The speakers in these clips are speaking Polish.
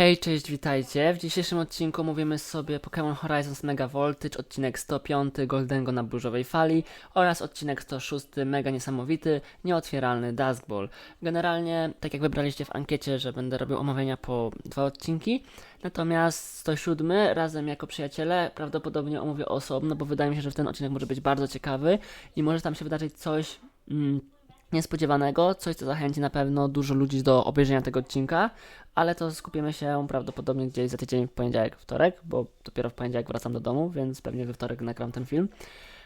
Hej, cześć, witajcie. W dzisiejszym odcinku mówimy sobie Pokémon Horizons Mega Voltage, odcinek 105 Goldengo na burzowej fali oraz odcinek 106 Mega Niesamowity, Nieotwieralny Dusk Ball. Generalnie, tak jak wybraliście w ankiecie, że będę robił omówienia po dwa odcinki, natomiast 107 razem jako przyjaciele prawdopodobnie omówię osobno, bo wydaje mi się, że ten odcinek może być bardzo ciekawy i może tam się wydarzyć coś... Mm, niespodziewanego, coś co zachęci na pewno dużo ludzi do obejrzenia tego odcinka, ale to skupimy się prawdopodobnie gdzieś za tydzień w poniedziałek, wtorek, bo dopiero w poniedziałek wracam do domu, więc pewnie we wtorek nagram ten film.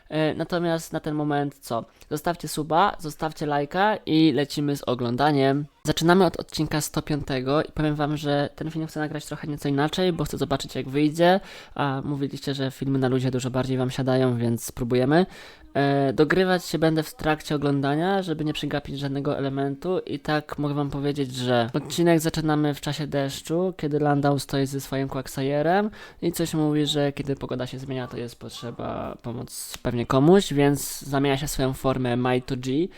E, Natomiast na ten moment co? Zostawcie suba, zostawcie lajka i lecimy z oglądaniem. Zaczynamy od odcinka 105 i powiem wam, że ten film chcę nagrać trochę nieco inaczej, bo chcę zobaczyć jak wyjdzie, a mówiliście, że filmy na luzie dużo bardziej wam siadają, więc spróbujemy. E, dogrywać się będę w trakcie oglądania, żeby nie przegapić żadnego elementu. I tak mogę wam powiedzieć, że odcinek zaczynamy w czasie deszczu, kiedy Landau stoi ze swoim Quagsirem i coś mówi, że kiedy pogoda się zmienia, to jest potrzeba pomoc pewnie komuś, więc zamienia się swoją formę Maito G,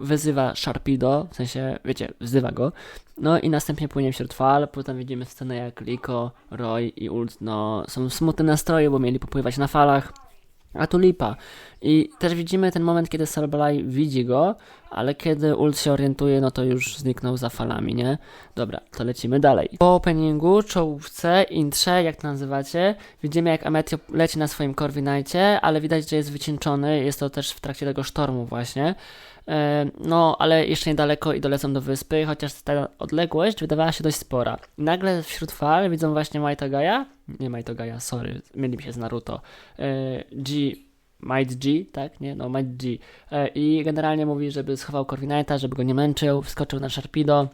wyzywa Sharpido, w sensie, wiecie, wzywa go, no i następnie płynie wśród fal, potem widzimy scenę jak Liko, Roy i Ult, no, są smutne nastroje, bo mieli popływać na falach, a tu lipa. I też widzimy ten moment, kiedy Salbalaj widzi go, ale kiedy Ult się orientuje, no to już zniknął za falami, nie? Dobra, to lecimy dalej. Po openingu, czołówce, intrze, jak to nazywacie, widzimy jak Ametio leci na swoim Corvinajcie, ale widać, że jest wycieńczony, jest to też w trakcie tego sztormu właśnie. E, No, ale jeszcze niedaleko i dolecą do wyspy, chociaż ta odległość wydawała się dość spora. I nagle wśród fal widzą właśnie Gaia, nie Gaia, sorry, myli mi się z Naruto, e, G, Might G, tak, nie, no Might G. E, I generalnie mówi, żeby schował Corvinite'a, żeby go nie męczył, wskoczył na Sharpido,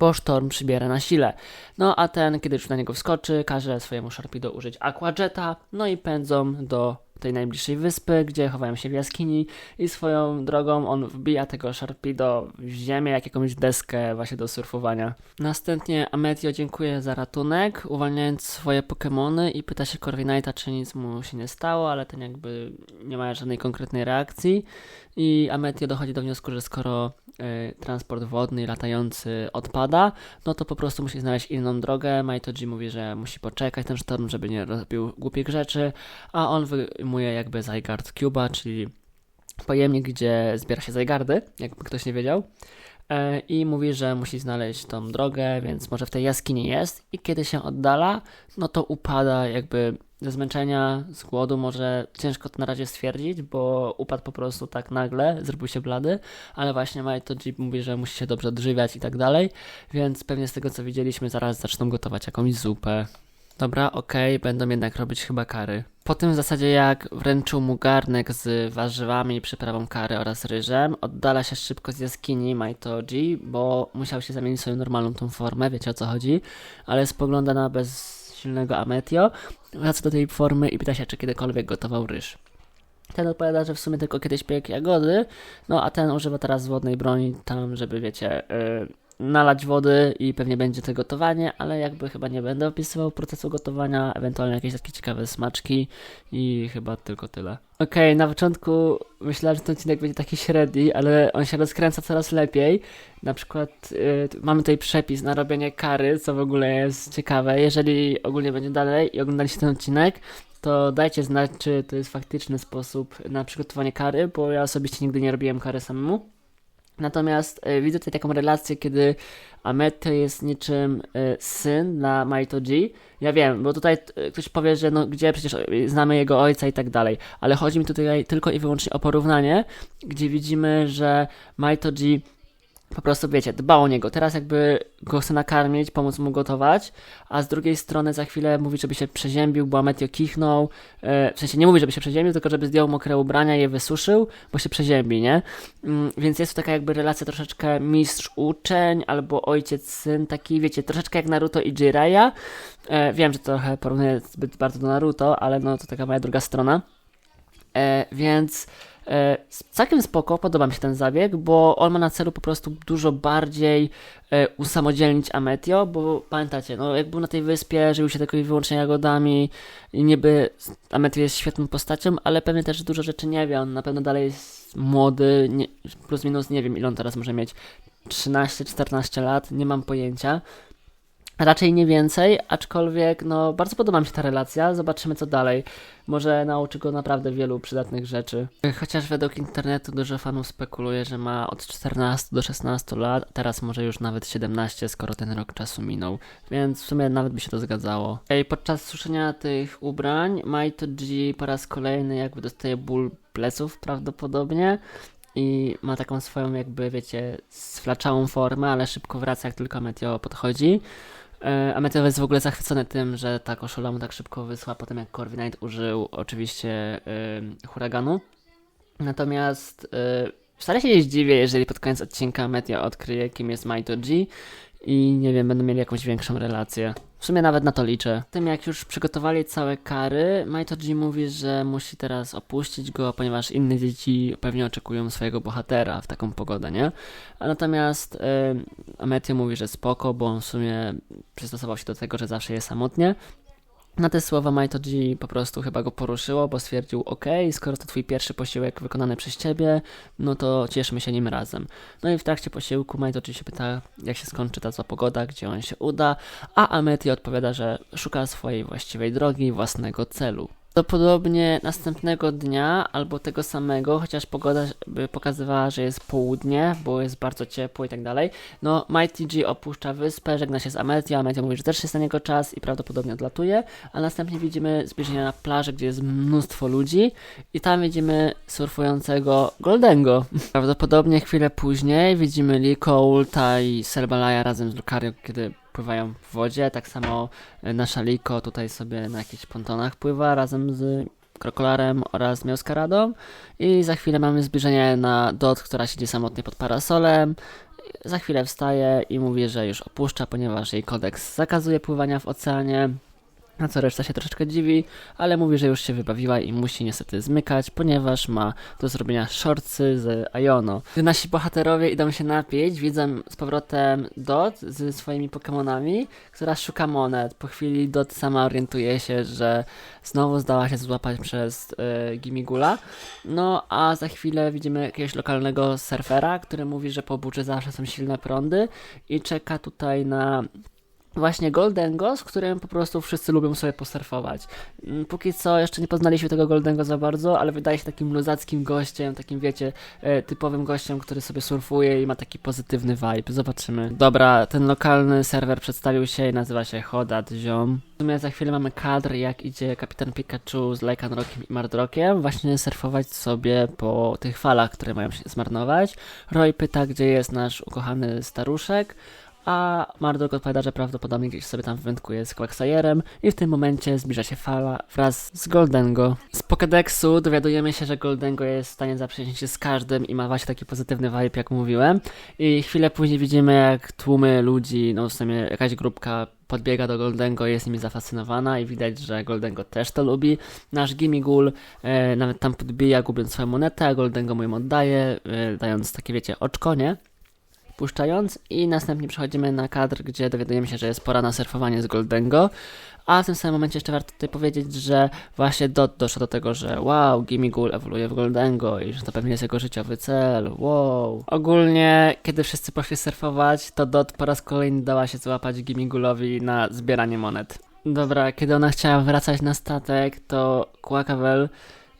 bo sztorm przybiera na sile. No a ten, kiedy już na niego wskoczy, każe swojemu Sharpido użyć Aquajeta, no i pędzą do tej najbliższej wyspy, gdzie chowają się w jaskini i swoją drogą on wbija tego Sharpido w ziemię, jak jakąś deskę właśnie do surfowania. Następnie Ametio dziękuję za ratunek, uwalniając swoje Pokémony i pyta się Corviknighta, czy nic mu się nie stało, ale ten jakby nie ma żadnej konkretnej reakcji i Ametio dochodzi do wniosku, że skoro y, transport wodny latający odpada, no to po prostu musi znaleźć inną drogę. Maitoji mówi, że musi poczekać ten sztorm, żeby nie robił głupich rzeczy, a on wyjmuje jakby Zygarde Cuba, czyli pojemnik, gdzie zbiera się Zygardy, jakby ktoś nie wiedział. E, I mówi, że musi znaleźć tą drogę, więc może w tej jaskini jest. I kiedy się oddala, no to upada jakby ze zmęczenia, z głodu. Może ciężko to na razie stwierdzić, bo upadł po prostu tak nagle, zrobił się blady, ale właśnie Maito Jeep mówi, że musi się dobrze odżywiać i tak dalej. Więc pewnie z tego co widzieliśmy, zaraz zaczną gotować jakąś zupę. Dobra, okej, będą jednak robić chyba kary. Po tym w zasadzie jak wręczył mu garnek z warzywami, przyprawą kary oraz ryżem, oddala się szybko z jaskini Maitoji, bo musiał się zamienić w swoją normalną tą formę, wiecie o co chodzi, ale spogląda na bezsilnego Ametio, wraca do tej formy i pyta się, czy kiedykolwiek gotował ryż. Ten odpowiada, że w sumie tylko kiedyś piekł jagody, no a ten używa teraz wodnej broni tam, żeby wiecie, yy, nalać wody i pewnie będzie to gotowanie, ale jakby chyba nie będę opisywał procesu gotowania, ewentualnie jakieś takie ciekawe smaczki i chyba tylko tyle. Okej, na początku myślałem, że ten odcinek będzie taki średni, ale on się rozkręca coraz lepiej. Na przykład y, mamy tutaj przepis na robienie kary, co w ogóle jest ciekawe. Jeżeli ogólnie będzie dalej i oglądaliście ten odcinek, to dajcie znać, czy to jest faktyczny sposób na przygotowanie kary, bo ja osobiście nigdy nie robiłem kary samemu. Natomiast y, widzę tutaj taką relację, kiedy Ametio jest niczym y, syn dla Maito G. Ja wiem, bo tutaj y, ktoś powie, że no gdzie przecież znamy jego ojca i tak dalej, ale chodzi mi tutaj tylko i wyłącznie o porównanie, gdzie widzimy, że Maito G po prostu, wiecie, dba o niego. Teraz jakby go chce nakarmić, pomóc mu gotować, a z drugiej strony za chwilę mówi, żeby się przeziębił, bo Ametio kichnął. E, w sensie nie mówi, żeby się przeziębił, tylko żeby zdjął mokre ubrania je wysuszył, bo się przeziębi, nie? Mm, więc jest tu taka jakby relacja troszeczkę mistrz-uczeń albo ojciec-syn, taki, wiecie, troszeczkę jak Naruto i Jiraiya. E, wiem, że trochę porównuję zbyt bardzo do Naruto, ale no to taka moja druga strona. E, więc całkiem spoko, podoba mi się ten zabieg, bo on ma na celu po prostu dużo bardziej e, usamodzielnić Ametio, bo pamiętacie, no jak był na tej wyspie, żywił się tylko i wyłącznie jagodami i niby Ametio jest świetną postacią, ale pewnie też dużo rzeczy nie wie, on na pewno dalej jest młody, nie, plus minus nie wiem ile on teraz może mieć, 13-14 lat, nie mam pojęcia. Raczej nie więcej, aczkolwiek no bardzo podoba mi się ta relacja. Zobaczymy co dalej. Może nauczy go naprawdę wielu przydatnych rzeczy. Chociaż według internetu dużo fanów spekuluje, że ma od 14 do 16 lat, a teraz może już nawet 17, skoro ten rok czasu minął. Więc w sumie nawet by się to zgadzało. Ej, podczas suszenia tych ubrań Maito G po raz kolejny jakby dostaje ból pleców prawdopodobnie i ma taką swoją jakby, wiecie, sflaczałą formę, ale szybko wraca, jak tylko Meteo podchodzi. E, A Meteo jest w ogóle zachwycony tym, że ta koszula mu tak szybko wyschła po tym, jak Corviknight użył oczywiście y, huraganu. Natomiast y, wcale się nie zdziwię, jeżeli pod koniec odcinka Meteo odkryje, kim jest Maito G i nie wiem, będą mieli jakąś większą relację. W sumie nawet na to liczę. Tym jak już przygotowali całe kary, Maito G mówi, że musi teraz opuścić go, ponieważ inne dzieci pewnie oczekują swojego bohatera w taką pogodę, nie? A natomiast y, Ametio mówi, że spoko, bo on w sumie przystosował się do tego, że zawsze jest samotnie. Na te słowa Maito G po prostu chyba go poruszyło, bo stwierdził, ok, skoro to twój pierwszy posiłek wykonany przez ciebie, no to cieszmy się nim razem. No i w trakcie posiłku Maito G się pyta, jak się skończy ta zła pogoda, gdzie on się uda, a Ametio odpowiada, że szuka swojej właściwej drogi, własnego celu. Prawdopodobnie następnego dnia albo tego samego, chociaż pogoda by pokazywała, że jest południe, bo jest bardzo ciepło i tak dalej. No, Mighty G opuszcza wyspę, żegna się z Ametio, Ametio mówi, że też jest na niego czas i prawdopodobnie odlatuje, a następnie widzimy zbliżenie na plażę, gdzie jest mnóstwo ludzi i tam widzimy surfującego Goldengo. Prawdopodobnie chwilę później widzimy Liko, Ulta i Serbalaya razem z Lucario, kiedy pływają w wodzie, tak samo e, nasza Liko tutaj sobie na jakichś pontonach pływa razem z Krokolarem oraz Miauskaradą i za chwilę mamy zbliżenie na Dot, która siedzi samotnie pod parasolem. Za chwilę wstaje i mówi, że już opuszcza, ponieważ jej kodeks zakazuje pływania w oceanie. Na co reszta się troszeczkę dziwi, ale mówi, że już się wybawiła i musi niestety zmykać, ponieważ ma do zrobienia shortsy z Iono. Gdy nasi bohaterowie idą się napić, widzą z powrotem Dot ze swoimi Pokemonami, która szuka monet. Po chwili Dot sama orientuje się, że znowu zdała się złapać przez y, Gimigula. No a za chwilę widzimy jakiegoś lokalnego surfera, który mówi, że po burzy zawsze są silne prądy i czeka tutaj na właśnie Goldengo, z którym po prostu wszyscy lubią sobie posurfować. Mm, Póki co jeszcze nie poznaliśmy tego Goldengo za bardzo, ale wydaje się takim luzackim gościem, takim wiecie, e, typowym gościem, który sobie surfuje i ma taki pozytywny vibe. Zobaczymy. Dobra, ten lokalny serwer przedstawił się i nazywa się Hodat Ziom. W sumie za chwilę mamy kadr, jak idzie kapitan Pikachu z Lycanrockiem i Mardrokiem właśnie surfować sobie po tych falach, które mają się zmarnować. Roy pyta, gdzie jest nasz ukochany staruszek, a Marduk odpowiada, że prawdopodobnie gdzieś sobie tam wędkuje z Quagsire i w tym momencie zbliża się fala wraz z Goldengo. Z Pokédexu dowiadujemy się, że Goldengo jest w stanie zaprzyjaźnić się z każdym i ma właśnie taki pozytywny vibe, jak mówiłem. I chwilę później widzimy, jak tłumy ludzi, no w sumie jakaś grupka podbiega do Goldengo, jest nimi zafascynowana i widać, że Goldengo też to lubi. Nasz Gimigul e, nawet tam podbija, gubiąc swoją monetę, a Goldengo mu ją oddaje, e, dając takie, wiecie, oczko, nie? Puszczając i następnie przechodzimy na kadr, gdzie dowiadujemy się, że jest pora na surfowanie z Goldengo. A w tym samym momencie jeszcze warto tutaj powiedzieć, że właśnie Dot doszło do tego, że wow, Gimigul ewoluuje w Goldengo i że to pewnie jest jego życiowy cel, wow. Ogólnie, kiedy wszyscy poszli surfować, to Dot po raz kolejny dała się złapać Gimigulowi na zbieranie monet. Dobra, kiedy ona chciała wracać na statek, to Quackawel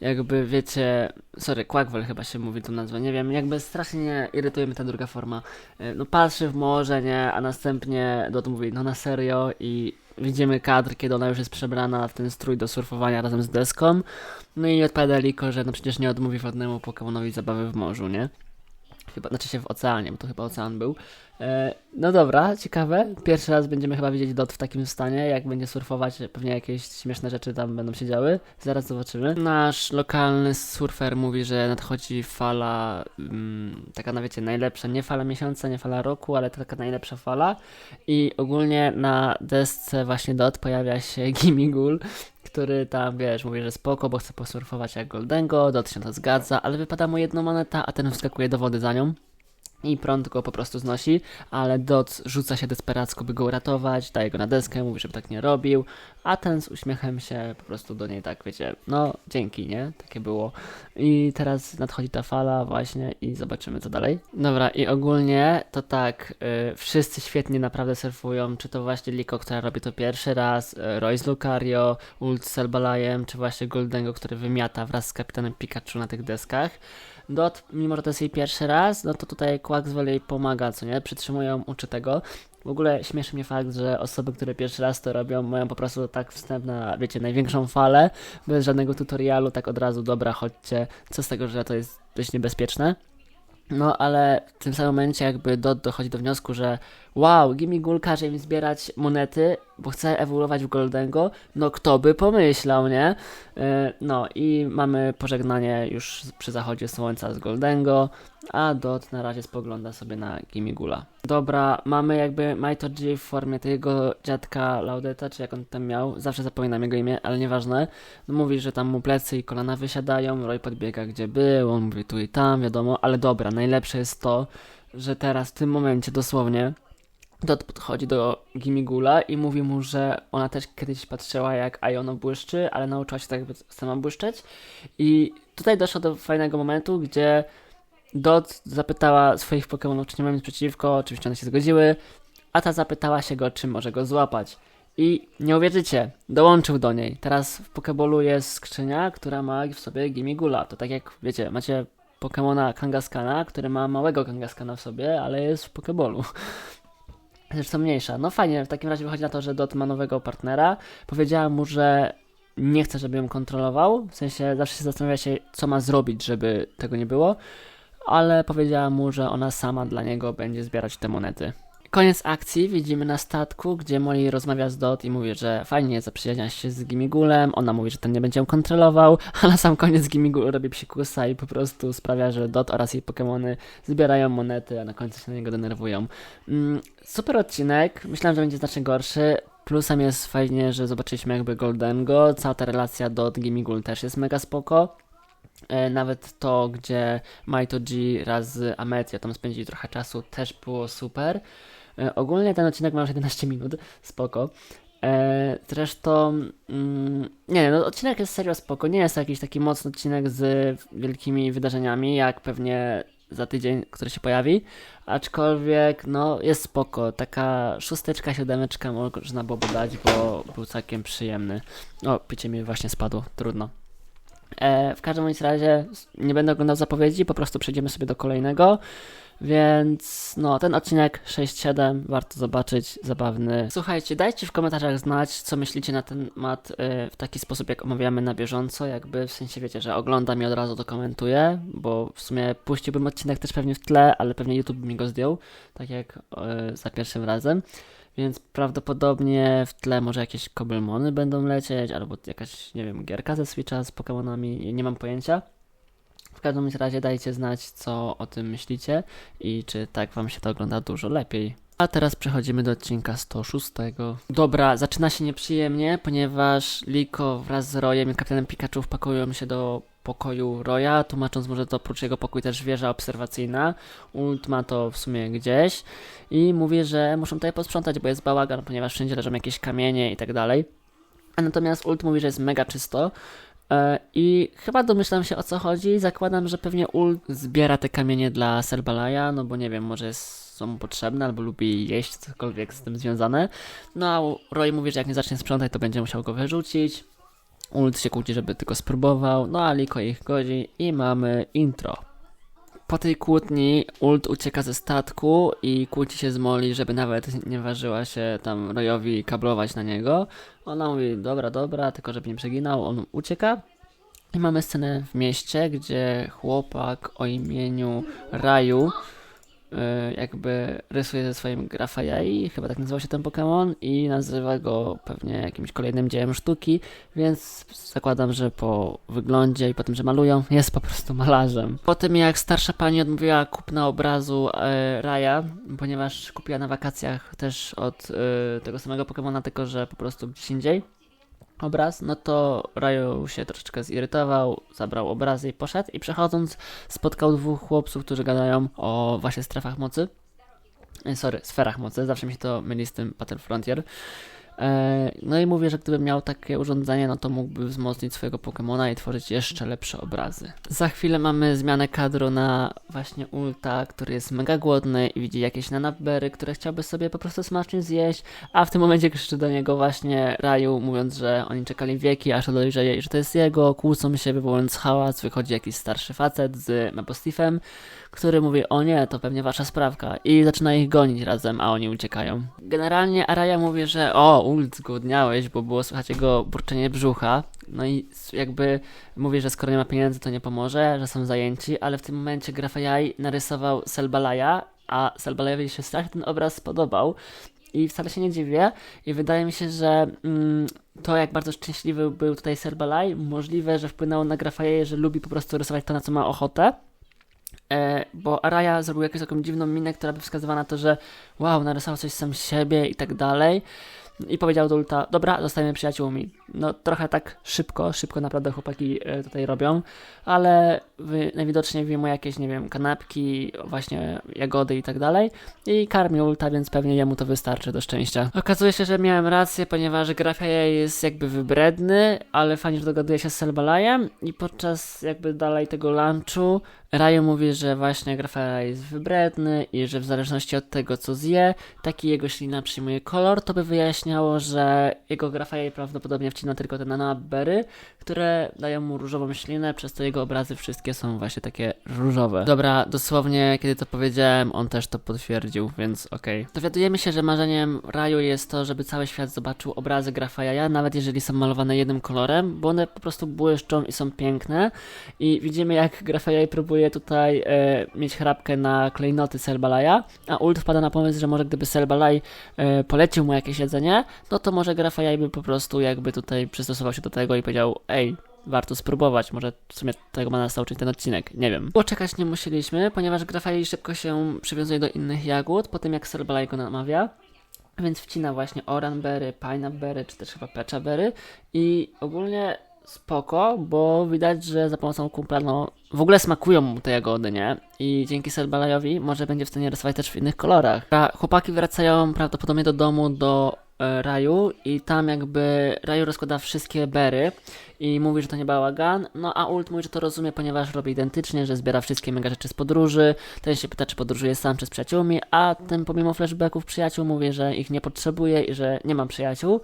jakby wiecie, sorry, Quackvel chyba się mówi tą nazwę, nie wiem, jakby strasznie irytuje mnie ta druga forma. E, No patrzy w morze, nie, a następnie Dot mówi, no na serio i widzimy kadr, kiedy ona już jest przebrana w ten strój do surfowania razem z deską. No i odpowiada Liko, że no przecież nie odmówi żadnemu Pokemonowi zabawy w morzu, nie? Chyba, znaczy się w oceanie, bo to chyba ocean był. E, no dobra, ciekawe. Pierwszy raz będziemy chyba widzieć Dot w takim stanie, jak będzie surfować, pewnie jakieś śmieszne rzeczy tam będą się działy. Zaraz zobaczymy. Nasz lokalny surfer mówi, że nadchodzi fala, mm, taka na wiecie, najlepsza, nie fala miesiąca, nie fala roku, ale taka najlepsza fala. I ogólnie na desce właśnie Dot pojawia się Gimigul, który tam, wiesz, mówi, że spoko, bo chce posurfować jak Goldengo, Dot się to zgadza, ale wypada mu jedna moneta, a ten wskakuje do wody za nią. i prąd go po prostu znosi, ale Dot rzuca się desperacko, by go uratować, daje go na deskę, mówi, żeby tak nie robił, a ten z uśmiechem się po prostu do niej tak, wiecie, no dzięki, nie? Takie było. I teraz nadchodzi ta fala właśnie i zobaczymy co dalej. Dobra, i ogólnie to tak, y, wszyscy świetnie naprawdę surfują, czy to właśnie Liko, która robi to pierwszy raz, y, Roy z Lucario, Ult Selbalajem, czy właśnie Goldengo, który wymiata wraz z kapitanem Pikachu na tych deskach. Dot, mimo że to jest jej pierwszy raz, no to tutaj Quackswell jej pomaga, co nie? Przytrzymują, uczy tego. W ogóle śmieszy mnie fakt, że osoby, które pierwszy raz to robią, mają po prostu tak wstęp na, wiecie, największą falę, bez żadnego tutorialu, tak od razu, dobra, chodźcie, co z tego, że to jest dość niebezpieczne. No, ale w tym samym momencie jakby Dot dochodzi do wniosku, że wow, Gimigul każe im zbierać monety, bo chce ewoluować w Goldengo, no kto by pomyślał, nie? Yy, no i mamy pożegnanie już przy zachodzie słońca z Goldengo, a Dot na razie spogląda sobie na Gimigula. Dobra, mamy jakby Maito G w formie tego dziadka Laudeta, czy jak on tam miał, zawsze zapominam jego imię, ale nieważne. No, mówi, że tam mu plecy i kolana wysiadają, Roy podbiega gdzie był, on mówi tu i tam, wiadomo, ale dobra, najlepsze jest to, że teraz w tym momencie dosłownie Dot podchodzi do Gimigula i mówi mu, że ona też kiedyś patrzyła jak Iono błyszczy, ale nauczyła się tak sama błyszczeć. I tutaj doszło do fajnego momentu, gdzie Dot zapytała swoich Pokémonów, czy nie mają nic przeciwko, oczywiście one się zgodziły, a ta zapytała się go, czy może go złapać. I nie uwierzycie, dołączył do niej. Teraz w Pokebolu jest skrzynia, która ma w sobie Gimigula. To tak jak, wiecie, macie Pokemona Kangaskana, który ma małego Kangaskana w sobie, ale jest w Pokebolu. Zresztą mniejsza. No fajnie, w takim razie wychodzi na to, że Dot ma nowego partnera. Powiedziała mu, że nie chce, żeby ją kontrolował. W sensie zawsze się zastanawia się, co ma zrobić, żeby tego nie było. Ale powiedziała mu, że ona sama dla niego będzie zbierać te monety. Koniec akcji widzimy na statku, gdzie Molly rozmawia z Dot i mówi, że fajnie zaprzyjaźnia się z Gimigulem. Ona mówi, że ten nie będzie ją kontrolował, a na sam koniec Gimigul robi psikusa i po prostu sprawia, że Dot oraz jej Pokémony zbierają monety, a na końcu się na niego denerwują. Mm, super odcinek. Myślałem, że będzie znacznie gorszy. Plusem jest fajnie, że zobaczyliśmy jakby Goldengo. Cała ta relacja Dot Gimigul też jest mega spoko. E, Nawet to, gdzie Maito G raz z Ametio tam spędzili trochę czasu, też było super. E, Ogólnie ten odcinek ma już 11 minut, spoko. E, zresztą, mm, nie, no odcinek jest serio spoko. Nie jest to jakiś taki mocny odcinek z wielkimi wydarzeniami, jak pewnie za tydzień, który się pojawi. Aczkolwiek, no, jest spoko. Taka szósteczka, siódemeczka można byłoby dać, bo był całkiem przyjemny. O, picie mi właśnie spadło, trudno. E, w każdym razie nie będę oglądał zapowiedzi, po prostu przejdziemy sobie do kolejnego. Więc no, ten odcinek 6-7 warto zobaczyć, zabawny. Słuchajcie, dajcie w komentarzach znać, co myślicie na ten temat y, w taki sposób, jak omawiamy na bieżąco, jakby w sensie wiecie, że oglądam i od razu to komentuję, bo w sumie puściłbym odcinek też pewnie w tle, ale pewnie YouTube mi go zdjął, tak jak za pierwszym razem. Więc prawdopodobnie w tle może jakieś Cobblemony będą lecieć, albo jakaś, nie wiem, gierka ze Switcha z Pokémonami, nie mam pojęcia. W każdym razie dajcie znać, co o tym myślicie i czy tak wam się to ogląda dużo lepiej. A teraz przechodzimy do odcinka 106. Dobra, zaczyna się nieprzyjemnie, ponieważ Liko wraz z Royem i kapitanem Pikachu wpakują się do pokoju Roya, tłumacząc mu, że to oprócz jego pokój też wieża obserwacyjna. Ult ma to w sumie gdzieś i mówi, że muszą tutaj posprzątać, bo jest bałagan, ponieważ wszędzie leżą jakieś kamienie i tak dalej. Natomiast Ult mówi, że jest mega czysto, I chyba domyślam się o co chodzi. Zakładam, że pewnie Ul zbiera te kamienie dla Serbalaja, no bo nie wiem, może są mu potrzebne albo lubi jeść, cokolwiek z tym związane. No a Roy mówi, że jak nie zacznie sprzątać, to będzie musiał go wyrzucić. Ult się kłóci, żeby tylko spróbował, no a Liko ich godzi i mamy intro. Po tej kłótni Ult ucieka ze statku i kłóci się z Molly, żeby nawet nie ważyła się tam Royowi kablować na niego. Ona mówi, dobra, dobra, tylko żeby nie przeginał, on ucieka. I mamy scenę w mieście, gdzie chłopak o imieniu Raju jakby rysuje ze swoim Grafajai, chyba tak nazywał się ten Pokémon i nazywa go pewnie jakimś kolejnym dziełem sztuki, więc zakładam, że po wyglądzie i po tym, że malują, jest po prostu malarzem. Po tym jak starsza pani odmówiła kupna obrazu e, Raja, ponieważ kupiła na wakacjach też od e, tego samego Pokémona, tylko że po prostu gdzieś indziej, obraz, no to Raju się troszeczkę zirytował, zabrał obrazy i poszedł i przechodząc spotkał dwóch chłopców, którzy gadają o właśnie strefach mocy. Sorry, sferach mocy, zawsze mi się to myli z tym Battle Frontier. E, No i mówię, że gdybym miał takie urządzenie, no to mógłby wzmocnić swojego Pokemona i tworzyć jeszcze lepsze obrazy. Za chwilę mamy zmianę kadru na właśnie Ulta, który jest mega głodny i widzi jakieś nanabery, które chciałby sobie po prostu smacznie zjeść, a w tym momencie krzyczy do niego właśnie Raju, mówiąc, że oni czekali wieki, aż dojrzeje i że to jest jego, kłócą się, wywołując hałas, wychodzi jakiś starszy facet z Mapostifem, który mówi, o nie, to pewnie wasza sprawka i zaczyna ich gonić razem, a oni uciekają. Generalnie Araya mówi, że o, Ult, zgłodniałeś, bo było słychać jego burczenie brzucha, no i jakby mówi, że skoro nie ma pieniędzy, to nie pomoże, że są zajęci, ale w tym momencie Grafajaj narysował Selbalaja, a Selbalajowi się strasznie ten obraz spodobał i wcale się nie dziwię i wydaje mi się, że mm, to jak bardzo szczęśliwy był tutaj Serbalaj, możliwe, że wpłynęło na Grafaje, że lubi po prostu rysować to, na co ma ochotę. E, bo Araya zrobił jakąś taką dziwną minę, która by wskazywała na to, że wow, narysował coś sam siebie i tak dalej. I powiedział do Ulta, dobra, zostajemy przyjaciółmi. No trochę tak szybko, szybko naprawdę chłopaki e, tutaj robią, ale wy, najwidoczniej wyjmuje jakieś, nie wiem, kanapki, właśnie jagody i tak dalej i karmi Ulta, więc pewnie jemu to wystarczy do szczęścia. Okazuje się, że miałem rację, ponieważ Grafia jest jakby wybredny, ale fajnie, że dogaduje się z Selbalajem i podczas jakby dalej tego lunchu Raju mówi, że właśnie Grafia jest wybredny i że w zależności od tego, co zje, taki jego ślina przyjmuje kolor, to by wyjaśniało, że jego Grafia prawdopodobnie wcina tylko te nanabery, które dają mu różową ślinę, przez to jego obrazy wszystkie są właśnie takie różowe. Dobra, dosłownie, kiedy to powiedziałem, on też to potwierdził, więc okej. Dowiadujemy się, że marzeniem Raju jest to, żeby cały świat zobaczył obrazy Grafajaja, nawet jeżeli są malowane jednym kolorem, bo one po prostu błyszczą i są piękne. I widzimy, jak Grafajaj próbuje tutaj e, mieć chrapkę na klejnoty Selbalaja, a Ult wpada na pomysł, że może gdyby Selbalaj e, polecił mu jakieś jedzenie, no to może Grafajaj by po prostu jakby tutaj przystosował się do tego i powiedział, ej, warto spróbować, może w sumie tego ma nas nauczyć ten odcinek, nie wiem. Było czekać nie musieliśmy, ponieważ Grafajaj szybko się przywiązuje do innych jagód, po tym jak Serbalaj go namawia. Więc wcina właśnie oranberry, pineberry, czy też chyba pechaberry i ogólnie spoko, bo widać, że za pomocą kumpla, no, w ogóle smakują mu te jagody, nie? I dzięki Selbalajowi może będzie w stanie rysować też w innych kolorach. Chłopaki wracają prawdopodobnie do domu, do e, Raju i tam jakby Raju rozkłada wszystkie bery i mówi, że to nie bałagan, no a Ult mówi, że to rozumie, ponieważ robi identycznie, że zbiera wszystkie mega rzeczy z podróży, ten się pyta, czy podróżuje sam czy z przyjaciółmi, a ten pomimo flashbacków przyjaciół mówi, że ich nie potrzebuje i że nie ma przyjaciół.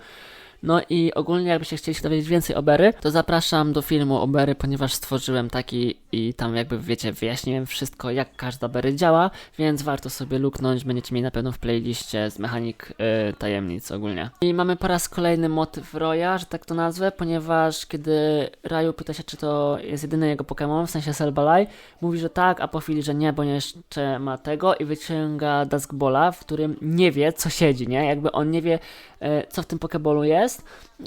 No i ogólnie jakbyście chcieli się dowiedzieć więcej o Bery, to zapraszam do filmu o Bery, ponieważ stworzyłem taki i tam jakby wiecie, wyjaśniłem wszystko, jak każda Bery działa, więc warto sobie luknąć, będziecie mieli na pewno w playliście z mechanik y, tajemnic ogólnie. I mamy po raz kolejny motyw Roya, że tak to nazwę, ponieważ kiedy Raju pyta się, czy to jest jedyny jego Pokémon, w sensie Selbalaj, mówi, że tak, a po chwili, że nie, bo jeszcze ma tego i wyciąga Duskbola, w którym nie wie, co siedzi, nie? Jakby on nie wie, e, co w tym Pokeballu jest,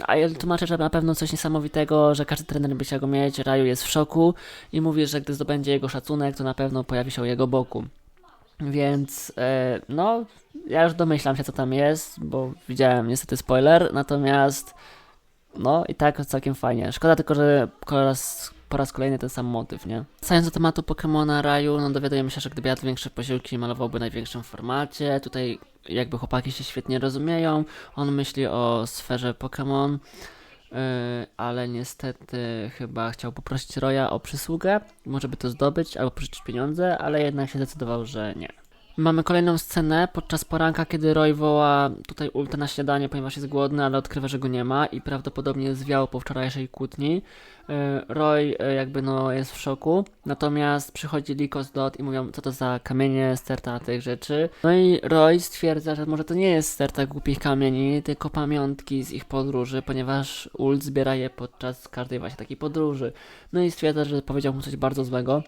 a ja tłumaczę, że na pewno coś niesamowitego, że każdy trener by chciał go mieć, Raju jest w szoku i mówi, że gdy zdobędzie jego szacunek, to na pewno pojawi się u jego boku. Więc, e, no, ja już domyślam się, co tam jest, bo widziałem niestety spoiler, natomiast, no i tak całkiem fajnie. Szkoda tylko, że po raz, po raz kolejny ten sam motyw, nie? Wracając do tematu Pokemona Raju, no dowiadujemy się, że gdyby jadł większe posiłki, malowałby w największym formacie. Tutaj jakby chłopaki się świetnie rozumieją. On myśli o sferze Pokémon, yy, ale niestety chyba chciał poprosić Roya o przysługę. Może by to zdobyć albo pożyczyć pieniądze, ale jednak się zdecydował, że nie. Mamy kolejną scenę podczas poranka, kiedy Roy woła tutaj ulta na śniadanie, ponieważ jest głodny, ale odkrywa, że go nie ma i prawdopodobnie zwiał po wczorajszej kłótni. E, Roy e, jakby no jest w szoku, natomiast przychodzi Liko z Dot i mówią, co to za kamienie, sterta tych rzeczy. No i Roy stwierdza, że może to nie jest sterta głupich kamieni, tylko pamiątki z ich podróży, ponieważ Ult zbiera je podczas każdej właśnie takiej podróży. No i stwierdza, że powiedział mu coś bardzo złego.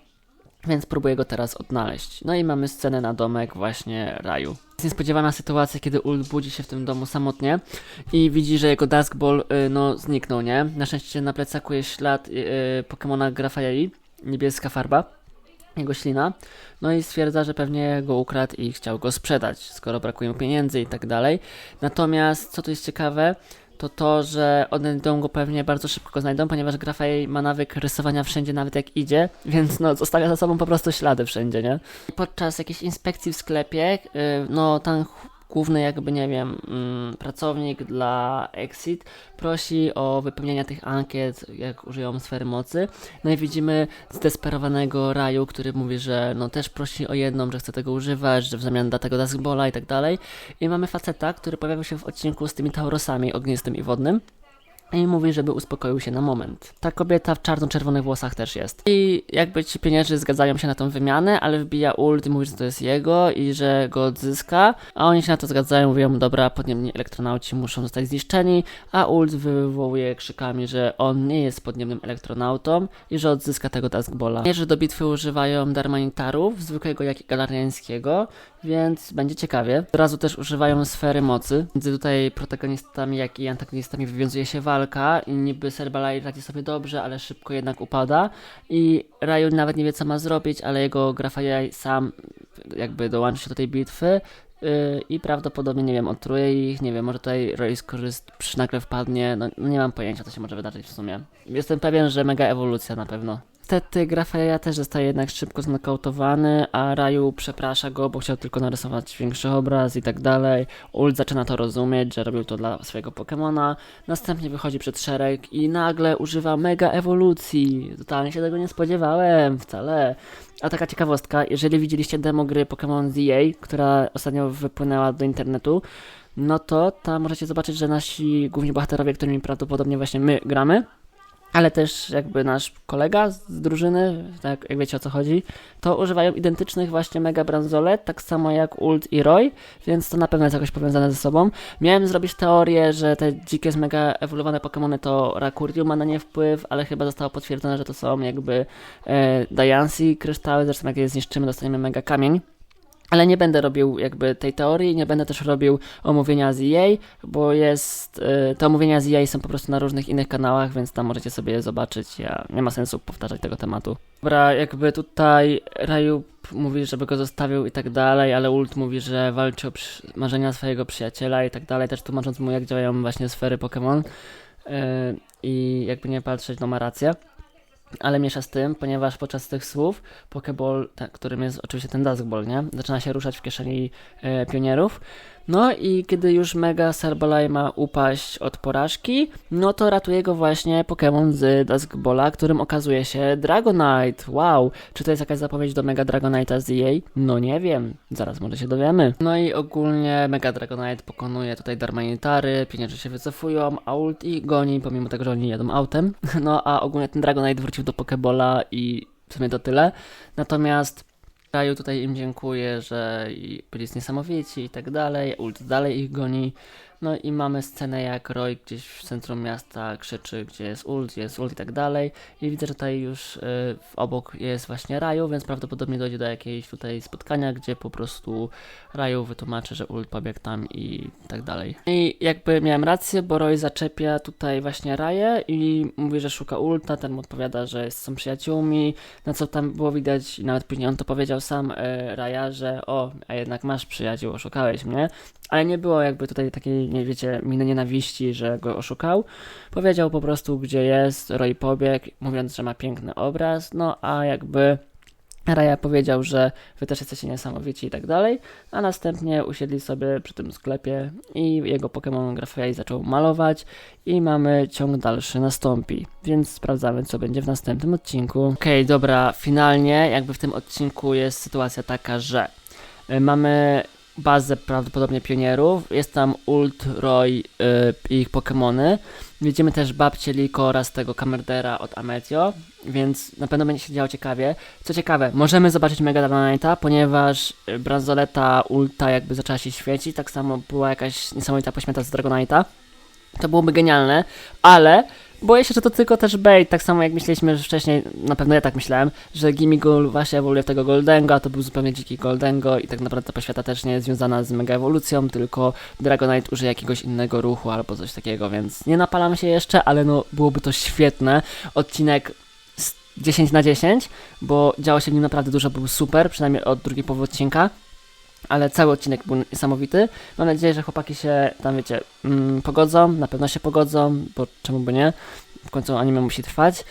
Więc próbuję go teraz odnaleźć. No i mamy scenę na domek właśnie Raju. Jest niespodziewana sytuacja, kiedy Ult budzi się w tym domu samotnie i widzi, że jego Duskball y, no zniknął, nie? Na szczęście na plecaku jest ślad y, y, Pokemona Grafaiei, niebieska farba. jego ślina. No i stwierdza, że pewnie go ukradł i chciał go sprzedać, skoro brakuje mu pieniędzy i tak dalej. Natomiast, co tu jest ciekawe, to to, że odnajdą go pewnie bardzo szybko go znajdą, ponieważ Grafaj ma nawyk rysowania wszędzie, nawet jak idzie, więc no zostawia za sobą po prostu ślady wszędzie, nie? Podczas jakiejś inspekcji w sklepie, yy, no ten główny jakby, nie wiem, mm, pracownik dla Exit prosi o wypełnienie tych ankiet, jak użyją sfery mocy. No i widzimy zdesperowanego Raju, który mówi, że no też prosi o jedną, że chce tego używać, że w zamian da tego Duskbola i tak dalej. I mamy faceta, który pojawił się w odcinku z tymi Taurosami ognistym i wodnym. I mówi, żeby uspokoił się na moment. Ta kobieta w czarno-czerwonych włosach też jest. I jakby ci pieniędzy zgadzają się na tą wymianę, ale wbija ult i mówi, że to jest jego i że go odzyska. A oni się na to zgadzają, mówią, dobra, podniemni elektronauci muszą zostać zniszczeni. A ult wywołuje krzykami, że on nie jest podniemnym elektronautą i że odzyska tego Duskbola. Mierzy do bitwy używają darmanitarów, zwykłego jak i galariańskiego, więc będzie ciekawie. Od razu też używają sfery mocy. Między tutaj protagonistami, jak i antagonistami wywiązuje się walka i niby Serbalai radzi sobie dobrze, ale szybko jednak upada i Raju nawet nie wie co ma zrobić, ale jego Grafajaj sam jakby dołączy się do tej bitwy yy, i prawdopodobnie, nie wiem, otruje ich, nie wiem, może tutaj Roy skorzyst, nagle wpadnie, no, no nie mam pojęcia, co się może wydarzyć w sumie. Jestem pewien, że mega ewolucja na pewno. Niestety Grafeja też zostaje jednak szybko znokautowany, a Raju przeprasza go, bo chciał tylko narysować większy obraz i tak dalej. Ult zaczyna to rozumieć, że robił to dla swojego Pokemona. Następnie wychodzi przed szereg i nagle używa mega ewolucji. Totalnie się tego nie spodziewałem, wcale. A taka ciekawostka, jeżeli widzieliście demo gry Pokémon ZA, która ostatnio wypłynęła do internetu, no to tam możecie zobaczyć, że nasi główni bohaterowie, którymi prawdopodobnie właśnie my gramy, ale też jakby nasz kolega z drużyny, tak jak wiecie o co chodzi, to używają identycznych właśnie mega bransolet, tak samo jak Ult i Roy, więc to na pewno jest jakoś powiązane ze sobą. Miałem zrobić teorię, że te dzikie, mega ewoluowane Pokémony to Rakuryu ma na nie wpływ, ale chyba zostało potwierdzone, że to są jakby e, Diancie kryształy, zresztą jak je zniszczymy dostaniemy mega kamień. Ale nie będę robił jakby tej teorii, nie będę też robił omówienia z EA, bo jest, y, te omówienia z EA są po prostu na różnych innych kanałach, więc tam możecie sobie je zobaczyć, ja, nie ma sensu powtarzać tego tematu. Dobra, jakby tutaj Raju mówi, żeby go zostawił i tak dalej, ale Ult mówi, że walczy o marzenia swojego przyjaciela i tak dalej, też tłumacząc mu jak działają właśnie sfery Pokémon y, i jakby nie patrzeć, no ma rację. Ale miesza z tym, ponieważ podczas tych słów Pokeball, którym jest oczywiście ten Duskball, nie? Zaczyna się ruszać w kieszeni e, pionierów. No i kiedy już Mega Sarbalaj ma upaść od porażki, no to ratuje go właśnie Pokémon z Duskballa, którym okazuje się Dragonite. Wow! Czy to jest jakaś zapowiedź do Mega Dragonite'a z EA? No nie wiem. Zaraz może się dowiemy. No i ogólnie Mega Dragonite pokonuje tutaj Darmanitary, pieniądze się wycofują, a ult i goni, pomimo tego, że oni jadą autem. No a ogólnie ten Dragonite wrócił do Pokebola i w sumie to tyle. Natomiast Raju tutaj im dziękuję, że byli niesamowici i tak dalej. Ult dalej ich goni. No i mamy scenę jak Roy gdzieś w centrum miasta krzyczy, gdzie jest ult, gdzie jest ult i tak dalej. I widzę, że tutaj już y, obok jest właśnie Raju, więc prawdopodobnie dojdzie do jakiegoś tutaj spotkania, gdzie po prostu Raju wytłumaczy, że ult pobiegł tam i tak dalej. I jakby miałem rację, bo Roy zaczepia tutaj właśnie Raję i mówi, że szuka ulta, ten mu odpowiada, że są przyjaciółmi, na co tam było widać i nawet później on to powiedział sam e, Raja, że o, a jednak masz przyjaciół, oszukałeś mnie. Ale nie było jakby tutaj takiej, nie wiecie, miny nienawiści, że go oszukał. Powiedział po prostu, gdzie jest, Roy pobiegł, mówiąc, że ma piękny obraz, no a jakby Raja powiedział, że wy też jesteście niesamowici i tak dalej, a następnie usiedli sobie przy tym sklepie i jego Pokémon Grafai zaczął malować i mamy ciąg dalszy nastąpi, więc sprawdzamy co będzie w następnym odcinku. Okej, dobra, finalnie jakby w tym odcinku jest sytuacja taka, że y, mamy bazę prawdopodobnie pionierów, jest tam Ult, Roy y, i ich Pokémony. Widzimy też babcię Liko oraz tego Kamerdera od Ametio, więc na pewno będzie się działo ciekawie. Co ciekawe, możemy zobaczyć Mega Dragonite'a, ponieważ bransoleta Ulta jakby zaczęła się świecić, tak samo była jakaś niesamowita pośmiata z Dragonite'a. To byłoby genialne, ale boję się, że to tylko też bait, tak samo jak myśleliśmy że wcześniej, na pewno ja tak myślałem, że Gimmighoul właśnie ewoluuje w tego Goldengo, a to był zupełnie dziki Goldengo i tak naprawdę ta poświata też nie jest związana z mega ewolucją, tylko Dragonite użyje jakiegoś innego ruchu albo coś takiego, więc nie napalam się jeszcze, ale no byłoby to świetne. Odcinek 10 na 10, bo działo się w nim naprawdę dużo, był super, przynajmniej od drugiej połowy odcinka. Ale cały odcinek był niesamowity. Mam nadzieję, że chłopaki się tam, wiecie, mm, pogodzą. Na pewno się pogodzą, bo czemu by nie? W końcu anime musi trwać.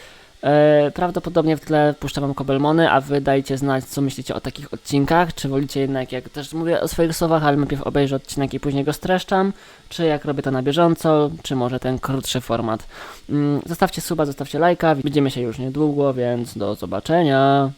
E, prawdopodobnie w tle puszczę wam Kobelmony, a wy dajcie znać, co myślicie o takich odcinkach. Czy wolicie jednak, jak też mówię o swoich słowach, ale najpierw obejrzę odcinek i później go streszczam, czy jak robię to na bieżąco, czy może ten krótszy format. Mm, zostawcie suba, zostawcie lajka, widzimy się już niedługo, więc do zobaczenia.